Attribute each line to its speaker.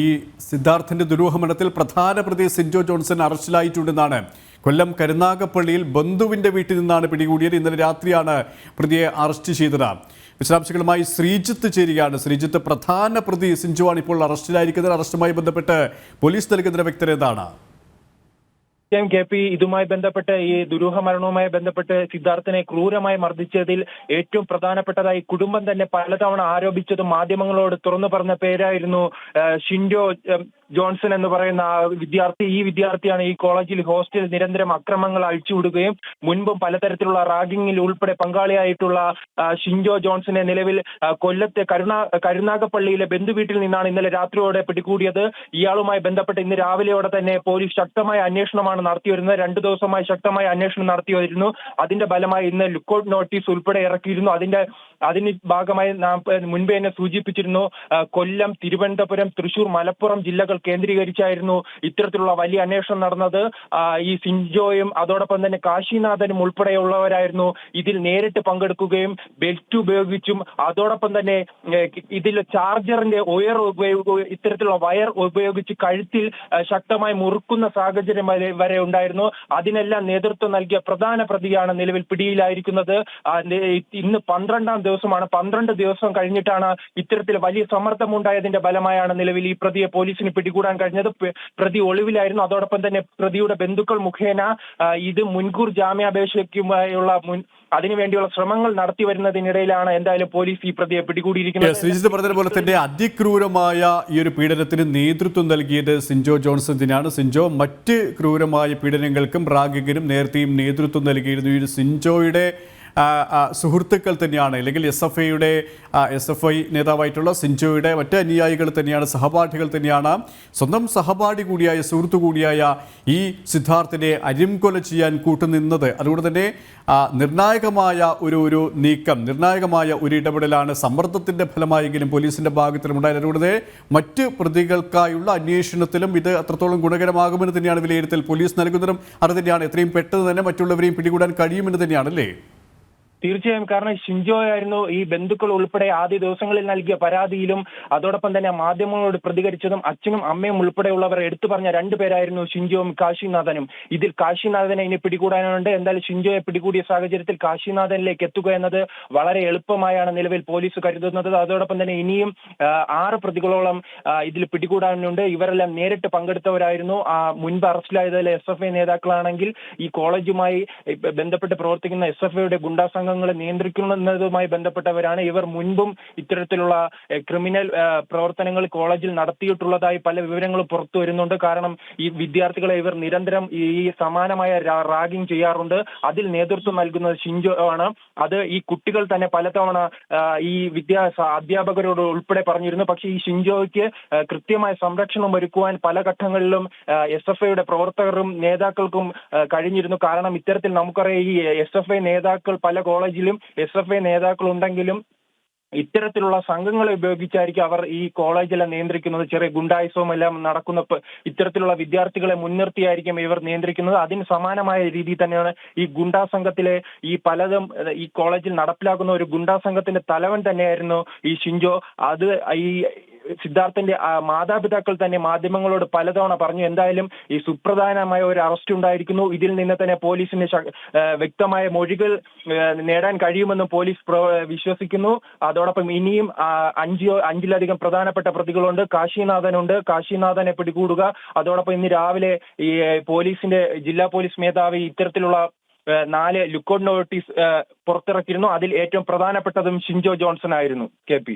Speaker 1: ഈ സിദ്ധാർത്ഥിന്റെ ദുരൂഹമരണത്തിൽ പ്രധാന പ്രതി സിൻജോ ജോൺസൺ അറസ്റ്റിലായിട്ടുണ്ടെന്നാണ്. കൊല്ലം കരുനാഗപ്പള്ളിയിൽ ബന്ധുവിന്റെ വീട്ടിൽ നിന്നാണ് പിടികൂടിയത്. ഇന്നലെ രാത്രിയാണ് പ്രതിയെ അറസ്റ്റ് ചെയ്തത്. വിശദാംശങ്ങളുമായി ശ്രീജിത്ത് ചേരുകയാണ്. ശ്രീജിത്ത് പ്രധാന പ്രതി സിൻജുവാണ് ഇപ്പോൾ അറസ്റ്റിലായിരിക്കുന്നത്. അറസ്റ്റുമായി ബന്ധപ്പെട്ട് പോലീസ് നൽകുന്ന വ്യക്തത എന്താണ്?
Speaker 2: എം കെ പി ഇതുമായി ബന്ധപ്പെട്ട് ഈ ദുരൂഹ മരണവുമായി ബന്ധപ്പെട്ട് സിദ്ധാർത്ഥിനെ ക്രൂരമായി മർദ്ദിച്ചതിൽ ഏറ്റവും പ്രധാനപ്പെട്ടതായി കുടുംബം തന്നെ പലതവണ ആരോപിച്ചതും മാധ്യമങ്ങളോട് തുറന്നു പറഞ്ഞ പേരായിരുന്നു ഷിൻഡോ ജോൺസൺ എന്ന് പറയുന്ന വിദ്യാർത്ഥി ഈ വിദ്യാർത്ഥിയാണ് ഈ കോളേജിൽ ഹോസ്റ്റലിൽ നിരന്തരം അക്രമങ്ങൾ അഴിച്ചുവിടുകയും മുൻപും പലതരത്തിലുള്ള റാഗിങ്ങിൽ ഉൾപ്പെടെ പങ്കാളിയായിട്ടുള്ള ഷിൻജോ ജോൺസനെ നിലവിൽ കൊല്ലത്തെ കരുണാ കരുനാഗപ്പള്ളിയിലെ ബന്ധുവീട്ടിൽ നിന്നാണ് ഇന്നലെ രാത്രിയോടെ പിടികൂടിയത്. ഇയാളുമായി ബന്ധപ്പെട്ട് ഇന്ന് രാവിലെയോടെ തന്നെ പോലീസ് ശക്തമായ അന്വേഷണമാണ് നടത്തി വരുന്നത് രണ്ടു ദിവസമായി ശക്തമായ അന്വേഷണം നടത്തി വരുന്നു അതിന്റെ ഫലമായി ഇന്ന് ലുക്കൌട്ട് നോട്ടീസ് ഉൾപ്പെടെ ഇറക്കിയിരുന്നു. അതിന്റെ അതിന് ഭാഗമായി നാം മുൻപേ തന്നെ സൂചിപ്പിച്ചിരുന്നു കൊല്ലം തിരുവനന്തപുരം തൃശൂർ മലപ്പുറം ജില്ലകൾ കേന്ദ്രീകരിച്ചായിരുന്നു ഇത്തരത്തിലുള്ള വലിയ അന്വേഷണം നടന്നത്. ഈ സിൻജോയും അതോടൊപ്പം തന്നെ കാശിനാഥനും ഉൾപ്പെടെയുള്ളവരായിരുന്നു ഇതിൽ നേരിട്ട് പങ്കെടുക്കുകയും ബെൽറ്റ് ഉപയോഗിച്ചും അതോടൊപ്പം തന്നെ ഇതിൽ ചാർജറിന്റെ ഉയർ ഇത്തരത്തിലുള്ള വയർ ഉപയോഗിച്ച് കഴുത്തിൽ ശക്തമായി മുറുക്കുന്ന സാഹചര്യം വരെ ഉണ്ടായിരുന്നു. അതിനെല്ലാം നേതൃത്വം നൽകിയ പ്രധാന പ്രതിയാണ് നിലവിൽ പിടിയിലായിരിക്കുന്നത്. ഇന്ന് പന്ത്രണ്ടാം ദിവസമാണ്. പന്ത്രണ്ട് ദിവസം കഴിഞ്ഞിട്ടാണ് ഇത്തരത്തിൽ വലിയ സമ്മർദ്ദമുണ്ടായതിന്റെ ഫലമായാണ് നിലവിൽ ഈ പ്രതിയെ പോലീസിന് പിടികൂടാൻ കഴിഞ്ഞത്. പ്രതി ഒളിവിലായിരുന്നു. അതോടൊപ്പം തന്നെ പ്രതിയുടെ ബന്ധുക്കൾ മുഖേന ഇത് മുൻകൂർ ജാമ്യാപേക്ഷയ്ക്കുമായുള്ള മുൻ അതിനുവേണ്ടിയുള്ള ശ്രമങ്ങൾ നടത്തി വരുന്നതിനിടയിലാണ് എന്തായാലും പോലീസ് ഈ പ്രതിയെ പിടികൂടിയിരിക്കുന്നത്.
Speaker 1: ശ്രീജിത്ത് പറഞ്ഞതുപോലെ തന്നെ അതിക്രൂരമായ ഈ ഒരു പീഡനത്തിന് നേതൃത്വം നൽകിയത് സിൻജോ ജോൺസൺ തന്നെയാണ്. സിൻജോ മറ്റ് ക്രൂരമായ പീഡനങ്ങൾക്കും റാഗിങ്ങിനും നേരത്തെയും നേതൃത്വം നൽകിയിരുന്നു ഈ സിൻജോയുടെ സുഹൃത്തുക്കൾ തന്നെയാണ്. അല്ലെങ്കിൽ എസ് എഫ് ഐയുടെ എസ് എഫ് ഐ നേതാവായിട്ടുള്ള സിൻജോയുടെ മറ്റ് അനുയായികൾ തന്നെയാണ് സഹപാഠികൾ തന്നെയാണ്. സ്വന്തം സഹപാഠി കൂടിയായ സുഹൃത്തു കൂടിയായ ഈ സിദ്ധാർത്ഥിനെ അരിംകൊല ചെയ്യാൻ കൂട്ടുനിന്നത്. അതുകൊണ്ട് തന്നെ നിർണായകമായ ഒരു ഒരു നീക്കം നിർണായകമായ ഒരു ഇടപെടലാണ് സമ്മർദ്ദത്തിന്റെ ഫലമായെങ്കിലും പോലീസിന്റെ ഭാഗത്തിലും ഉണ്ടായത് അതുകൊണ്ട് മറ്റ് പ്രതികൾക്കായുള്ള അന്വേഷണത്തിലും ഇത് അത്രത്തോളം ഗുണകരമാകുമെന്ന് തന്നെയാണ് വിലയിരുത്തൽ. പോലീസ് നൽകുന്നതും അത് തന്നെയാണ്. എത്രയും പെട്ടെന്ന് തന്നെ മറ്റുള്ളവരെയും പിടികൂടാൻ കഴിയുമെന്ന് തന്നെയാണ് അല്ലേ
Speaker 2: തീർച്ചയായും. കാരണം ഷിൻജോ ആയിരുന്നു ഈ ബന്ധുക്കൾ ഉൾപ്പെടെ ആദ്യ ദിവസങ്ങളിൽ നൽകിയ പരാതിയിലും അതോടൊപ്പം തന്നെ മാധ്യമങ്ങളോട് പ്രതികരിച്ചതും അച്ഛനും അമ്മയും ഉൾപ്പെടെയുള്ളവർ എടുത്തു പറഞ്ഞ രണ്ടുപേരായിരുന്നു ഷിൻജോയും കാശിനാഥനും. ഇതിൽ കാശിനാഥനെ ഇനി പിടികൂടാനുണ്ട്. എന്തായാലും ഷിൻജോയെ പിടികൂടിയ സാഹചര്യത്തിൽ കാശിനാഥനിലേക്ക് എത്തുക എന്നത് വളരെ എളുപ്പമായാണ് നിലവിൽ പോലീസ് കരുതുന്നത്. അതോടൊപ്പം തന്നെ ഇനിയും ആറ് പ്രതികളോളം ഇതിൽ പിടികൂടാനുണ്ട്. ഇവരെല്ലാം നേരിട്ട് പങ്കെടുത്തവരായിരുന്നു. മുൻപ് അറസ്റ്റിലായതിൽ എസ് എഫ് ഐ നേതാക്കളാണെങ്കിൽ ഈ കോളേജുമായി ബന്ധപ്പെട്ട് പ്രവർത്തിക്കുന്ന എസ് എഫ് ഐയുടെ ഗുണ്ടാ സംഘങ്ങളെ നിയന്ത്രിക്കുന്നതുമായി ബന്ധപ്പെട്ടവരാണ് ഇവർ മുൻപും ഇത്തരത്തിലുള്ള ക്രിമിനൽ പ്രവർത്തനങ്ങൾ കോളേജിൽ നടത്തിയിട്ടുള്ളതായി പല വിവരങ്ങളും പുറത്തു വരുന്നുണ്ട്. കാരണം ഈ വിദ്യാർത്ഥികളെ ഇവർ നിരന്തരം ഈ സമാനമായ റാഗിംഗ് ചെയ്യാറുണ്ട്. അതിൽ നേതൃത്വം നൽകുന്നത് ഷിൻജോ ആണ്. അത് ഈ കുട്ടികൾ തന്നെ പലതവണ ഈ വിദ്യാ അധ്യാപകരോട് ഉൾപ്പെടെ പറഞ്ഞിരുന്നു. പക്ഷേ ഈ ഷിൻജോയ്ക്ക് കൃത്യമായ സംരക്ഷണം ഒരുക്കുവാൻ പല ഘട്ടങ്ങളിലും എസ് എഫ് ഐയുടെ പ്രവർത്തകരും നേതാക്കൾക്കും കഴിഞ്ഞിരുന്നു. കാരണം ഇത്തരത്തിൽ നമുക്കറിയാം ഈ എസ് എഫ് ഐ നേതാക്കൾ പല കോളേജിലും എസ് എഫ് ഐ നേതാക്കളുണ്ടെങ്കിലും ഇത്തരത്തിലുള്ള സംഘങ്ങളെ ഉപയോഗിച്ചായിരിക്കും അവർ ഈ കോളേജെല്ലാം നിയന്ത്രിക്കുന്നത്. ചെറിയ ഗുണ്ടായുസവും എല്ലാം നടക്കുന്ന ഇത്തരത്തിലുള്ള വിദ്യാർത്ഥികളെ മുൻനിർത്തിയായിരിക്കും ഇവർ നിയന്ത്രിക്കുന്നത്. അതിന് സമാനമായ രീതിയിൽ തന്നെയാണ് ഈ ഗുണ്ടാ സംഘത്തിലെ ഈ പലതും ഈ കോളേജിൽ നടപ്പിലാക്കുന്ന ഒരു ഗുണ്ടാ സംഘത്തിന്റെ തലവൻ തന്നെയായിരുന്നു ഈ ഷിൻജോ. അത് ഈ സിദ്ധാർത്ഥന്റെ മാതാപിതാക്കൾ തന്നെ മാധ്യമങ്ങളോട് പലതവണ പറഞ്ഞു എന്തായാലും ഈ സുപ്രധാനമായ ഒരു അറസ്റ്റ് ഉണ്ടായിരിക്കുന്നു. ഇതിൽ നിന്ന് തന്നെ പോലീസിന് വ്യക്തമായ മൊഴികൾ നേടാൻ കഴിയുമെന്നും പോലീസ് വിശ്വസിക്കുന്നു. അതോടൊപ്പം ഇനിയും അഞ്ചോ അഞ്ചിലധികം പ്രധാനപ്പെട്ട പ്രതികളുണ്ട്. കാശിനാഥനുണ്ട്. കാശിനാഥനെ പിടികൂടുക. അതോടൊപ്പം ഇന്ന് രാവിലെ ഈ പോലീസിന്റെ ജില്ലാ പോലീസ് മേധാവി ഇത്തരത്തിലുള്ള നാല് ലുക്കൌട്ട് നോട്ടീസ് പുറത്തിറക്കിയിരുന്നു. അതിൽ ഏറ്റവും പ്രധാനപ്പെട്ടതും ഷിൻജോ ജോൺസൺ ആയിരുന്നു കെ പി.